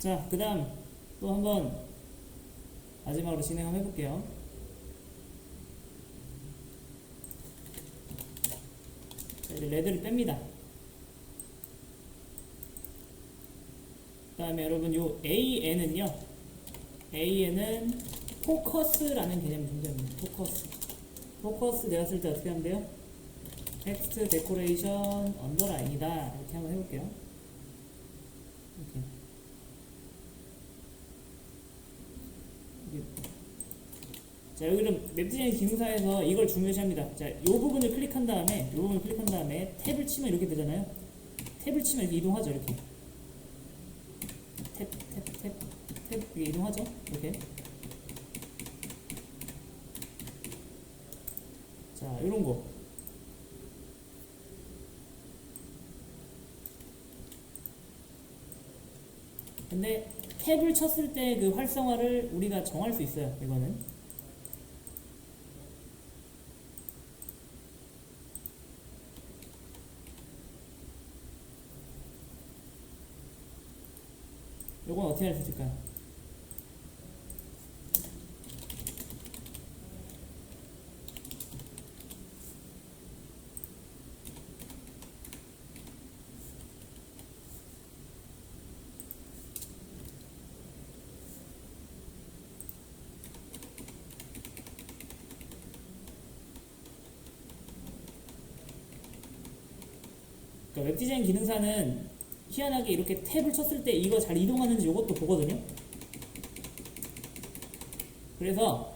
자, 그 다음 또 한번 마지막으로 진행 한번 해볼게요. 자, 이제 레드를 뺍니다. 그 다음에 여러분 요 AN은요, AN은 포커스라는 개념이 존재합니다. 포커스. 포커스 내가 쓸 때 어떻게 하면 돼요? 텍스트 데코레이션 언더라인이다. 이렇게 한번 해볼게요. 이렇게. 자 여기는 웹디자인 기능사에서 이걸 중요시합니다. 자, 이 부분을 클릭한 다음에 이 부분을 클릭한 다음에 탭을 치면 이렇게 되잖아요. 탭을 치면 이렇게 이동하죠. 이렇게 탭, 탭, 탭, 탭 이게 이동하죠. 이렇게. 자, 이런 거. 근데 탭을 쳤을 때 그 활성화를 우리가 정할 수 있어요. 이거는. 요건 어떻게 할 수 있을까요? 웹디자인 기능사는 희한하게 이렇게 탭을 쳤을 때 이거 잘 이동하는지 이것도 보거든요. 그래서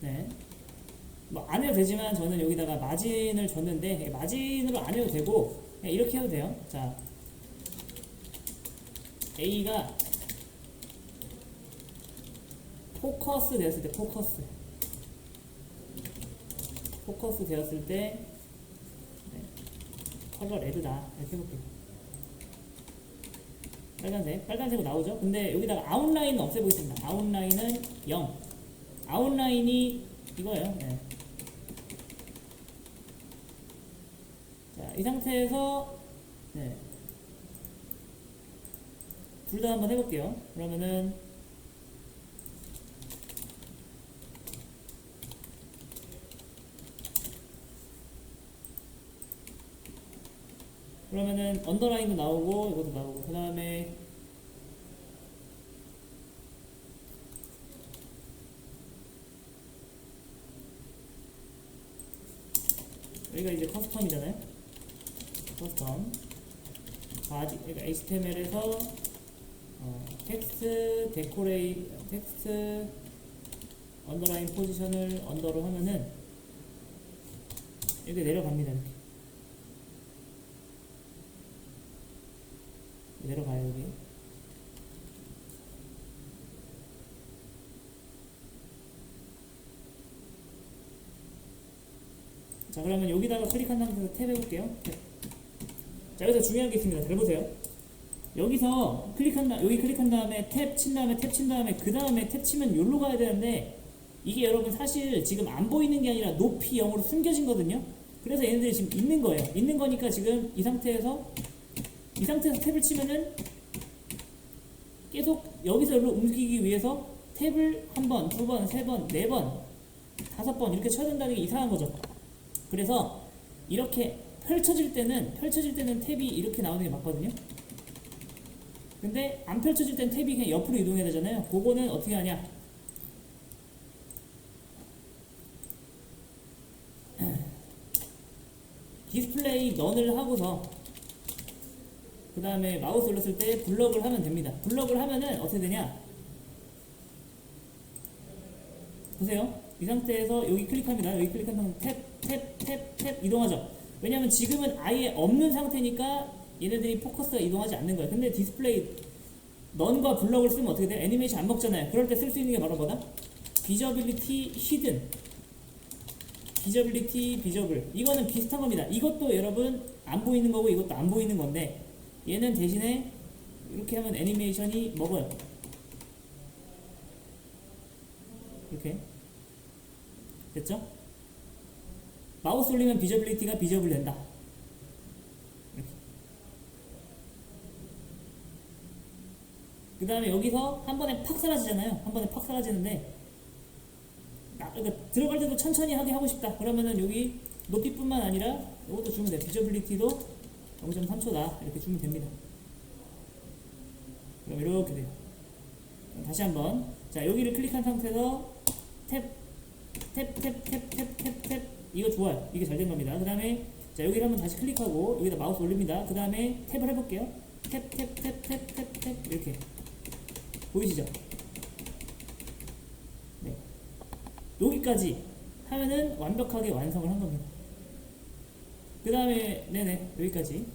네. 뭐 안 해도 되지만 저는 여기다가 마진을 줬는데 마진으로 안 해도 되고 그냥 이렇게 해도 돼요. 자, A가 포커스 되었을 때 포커스 포커스 되었을 때 네. 컬러 레드다 이렇게 해볼게요. 빨간색, 빨간색으로 나오죠? 근데 여기다가 아웃라인은 없애보겠습니다. 아웃라인은 0. 아웃라인이 이거예요. 네. 자, 이 상태에서, 네. 둘 다 한번 해볼게요. 그러면은, 그러면은 언더라인도 나오고 이것도 나오고 그 다음에 여기가 이제 커스텀이잖아요. 커스텀. 바디 그러니까 HTML에서 어, 텍스트 데코레이 텍스트 언더라인 포지션을 언더로 하면은 이렇게 내려갑니다 이렇게 내려가요 여기 자 그러면 여기다가 클릭한 상태에서 탭 해볼게요. 탭. 자 여기서 중요한 게 있습니다. 잘 보세요. 여기서 클릭한 다 여기 클릭한 다음에 탭 친 다음에 탭 친 다음에 그 다음에 탭 치면 여기로 가야 되는데 이게 여러분 사실 지금 안 보이는 게 아니라 높이 0으로 숨겨진 거든요. 그래서 얘네들이 지금 있는 거예요. 있는 거니까 지금 이 상태에서 이 상태에서 탭을 치면은 계속 여기서 여기로 움직이기 위해서 탭을 한 번, 두 번, 세 번, 네 번, 다섯 번 이렇게 쳐야 된다는 게 이상한 거죠. 그래서 이렇게 펼쳐질 때는 펼쳐질 때는 탭이 이렇게 나오는 게 맞거든요. 근데 안 펼쳐질 땐 탭이 그냥 옆으로 이동해야 되잖아요. 그거는 어떻게 하냐? 디스플레이 넌을 하고서 그 다음에 마우스 올렸을 때 블럭을 하면 됩니다. 블럭을 하면은 어떻게 되냐? 보세요. 이 상태에서 여기 클릭합니다. 여기 다음 탭, 탭, 탭, 탭 이동하죠. 왜냐면 지금은 아예 없는 상태니까 얘네들이 포커스가 이동하지 않는 거예요. 근데 디스플레이 넌과 블럭을 쓰면 어떻게 돼? 애니메이션 안 먹잖아요. 그럴 때 쓸 수 있는 게 바로 뭐다? 비저빌리티 히든 비저빌리티 비저블 이거는 비슷한 겁니다. 이것도 여러분 안 보이는 거고 이것도 안 보이는 건데 얘는 대신에 이렇게 하면 애니메이션이 먹어요. 이렇게 됐죠? 마우스 올리면 비저빌리티가 비저블 된다. 그 다음에 여기서 한 번에 팍 사라지잖아요. 한 번에 팍 사라지는데 나, 그러니까 들어갈 때도 천천히 하게 하고 싶다. 그러면은 여기 높이뿐만 아니라 이것도 주면 돼요. 비저빌리티도 0.3초다. 이렇게 주면 됩니다. 이렇게 돼요. 다시 한번 자 여기를 클릭한 상태에서 탭 탭 탭 탭 탭 탭 탭 이거 좋아요. 이게 잘 된 겁니다. 그 다음에 자 여기를 한번 다시 클릭하고 여기다 마우스 올립니다. 그 다음에 탭을 해볼게요. 탭 탭 탭 탭 탭 탭 이렇게 보이시죠? 네. 여기까지 하면은 완벽하게 완성을 한 겁니다. 그 다음에 네네 여기까지